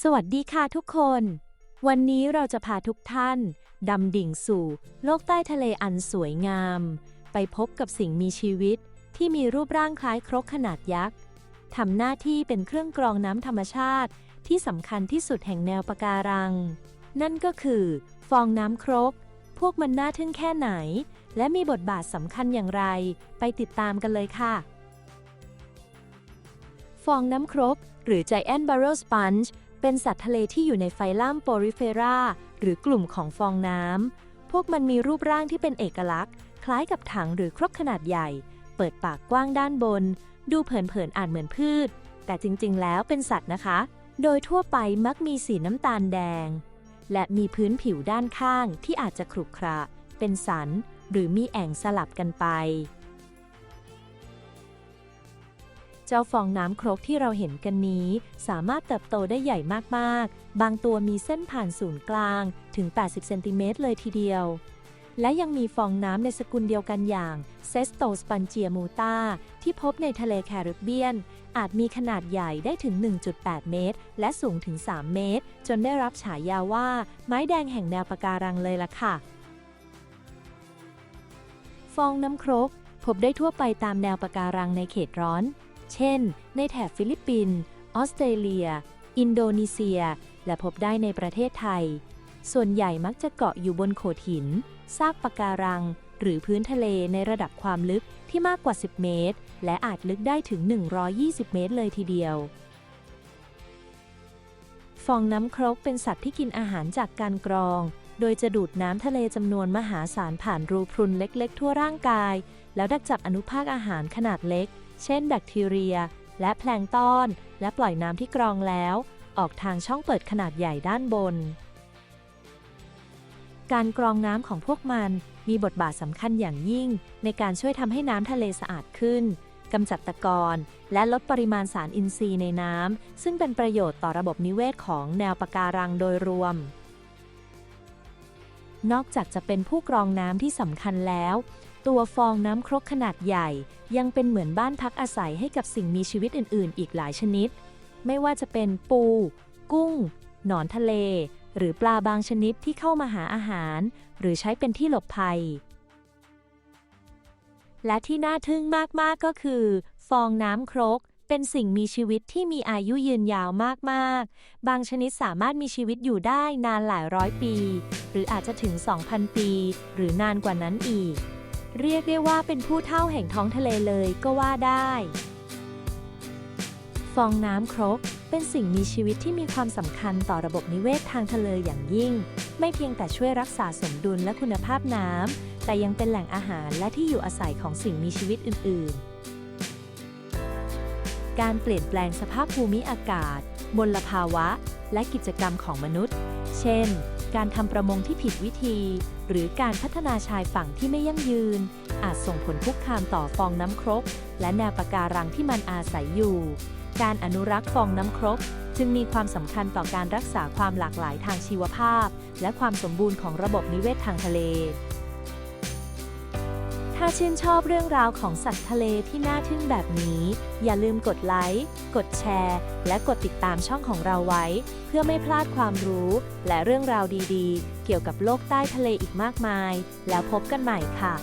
สวัสดีค่ะทุกคน วันนี้เราจะพาทุกท่าน ดำดิ่งสู่ โลกใต้ทะเลอันสวยงาม ไปพบกับสิ่งมีชีวิตที่มีรูปร่างคล้ายครกขนาดยักษ์ทำหน้าที่เป็นเครื่องกรองน้ำธรรมชาติ ที่สำคัญที่สุดแห่งแนวปะการัง นั่นก็คือ ฟองน้ำครก พวกมันน่าทึ่งแค่ไหน และมีบทบาทสำคัญอย่างไร ไปติดตามกันเลยค่ะ ฟองน้ำครก หรือ Giant Barrel Sponge เป็นสัตว์ทะเลที่อยู่ในไฟลัมโปริเฟราหรือกลุ่มของฟองน้ำ พวกมันมีรูปร่างที่เป็นเอกลักษณ์ คล้ายกับถังหรือครกขนาดใหญ่ เปิดปากกว้างด้านบน ดูเผินๆอ่าจเหมือนพืช แต่จริงๆ แล้วเป็นสัตว์นะคะ โดยทั่วไปมักมีสีน้ำตาลแดง และมีพื้นผิวด้านข้างที่อาจจะขรุขระ เป็นสัน หรือมีแอ่งสลับกันไป จ้าฟองน้ำครกที่เราเห็นกันนี้ สามารถเติบโตได้ใหญ่มากๆ บางตัวมีเส้นผ่านศูนย์กลางถึง 80 เซนติเมตรเลยทีเดียว และยังมีฟองน้ำในสกุลเดียวกันอย่างเซสโตสปันเจียมูตาที่พบในทะเลแคริบเบียน อาจมีขนาดใหญ่ได้ถึง 1.8 เมตร และสูงถึง 3 เมตร จนได้รับฉายาว่า ไม้แดงแห่งแนวปะการังเลยล่ะค่ะ ฟองน้ำครกพบได้ทั่วไปตามแนวปะการังในเขตร้อน เช่น ในแถบฟิลิปปินส์ ออสเตรเลีย อินโดนีเซีย และพบได้ในประเทศไทย ส่วนใหญ่มักจะเกาะอยู่บนโขดหิน ซากปะการัง หรือพื้นทะเลในระดับความลึกที่มากกว่า 10 เมตร และอาจลึกได้ถึง 120 เมตรเลยทีเดียว ฟองน้ำครกเป็นสัตว์ที่กินอาหารจากการกรอง โดยจะดูดน้ำทะเลจำนวนมหาศาลผ่านรูพรุนเล็ก ๆ ทั่วร่างกาย แล้วดักจับอนุภาคอาหารขนาดเล็ก เช่นแบคทีเรีย และแพลงก์ตอน และปล่อยน้ำที่กรองแล้ว ออกทางช่องเปิดขนาดใหญ่ด้านบน การกรองน้ำของพวกมันมีบทบาทสำคัญอย่างยิ่ง ในการช่วยทำให้น้ำทะเลสะอาดขึ้นกำจัดตะกอนและลดปริมาณสารอินทรีย์ในน้ำ ซึ่งเป็นประโยชน์ต่อระบบนิเวศของแนวปะการังโดยรวม นอกจากจะเป็นผู้กรองน้ำที่สำคัญแล้ว ตัวฟองน้ำครกขนาดใหญ่ ยังเป็นเหมือนบ้านพักอาศัยให้กับสิ่งมีชีวิตอื่น ๆ อีกหลายชนิด ไม่ว่าจะเป็นปู กุ้ง หนอนทะเล หรือปลาบางชนิดที่เข้ามาหาอาหาร หรือใช้เป็นที่หลบภัย และที่น่าทึ่งมาก ๆ ก็คือ ฟองน้ำครกเป็นสิ่งมีชีวิตที่มีอายุยืนยาวมาก ๆ บางชนิดสามารถมีชีวิตอยู่ได้นานหลายร้อยปี หรืออาจจะถึง 2,000 ปี หรือนานกว่านั้นอีก เรียกได้ว่าเป็นผู้เท่าแห่งท้องทะเลเลยก็ว่าได้ ฟองน้ำครกเป็นสิ่งมีชีวิตที่มีความสำคัญต่อระบบนิเวศทางทะเลอย่างยิ่ง ไม่เพียงแต่ช่วยรักษาสมดุลและคุณภาพน้ำแต่ยังเป็นแหล่งอาหารและที่อยู่อาศัยของสิ่งมีชีวิตอื่น ๆ การเปลี่ยนแปลงสภาพภูมิอากาศ มลภาวะ และกิจกรรมของมนุษย์ เช่น การทำประมงที่ผิดวิธี หรือการพัฒนาชายฝั่งที่ไม่ยั่งยืน อาจส่งผลคุกคามต่อฟองน้ำครก และแนวปะการังที่มันอาศัยอยู่ การอนุรักษ์ฟองน้ำครก จึงมีความสำคัญต่อการรักษาความหลากหลายทางชีวภาพ และความสมบูรณ์ของระบบนิเวศทางทะเล ชื่นชอบเรื่องราวของสัตว์ทะเลที่น่าทึ่งแบบนี้ อย่าลืมกดไลค์ กดแชร์ และกดติดตามช่องของเราไว้ เพื่อไม่พลาดความรู้ และเรื่องราวดีๆ เกี่ยวกับโลกใต้ทะเลอีกมากมาย แล้วพบกันใหม่ค่ะ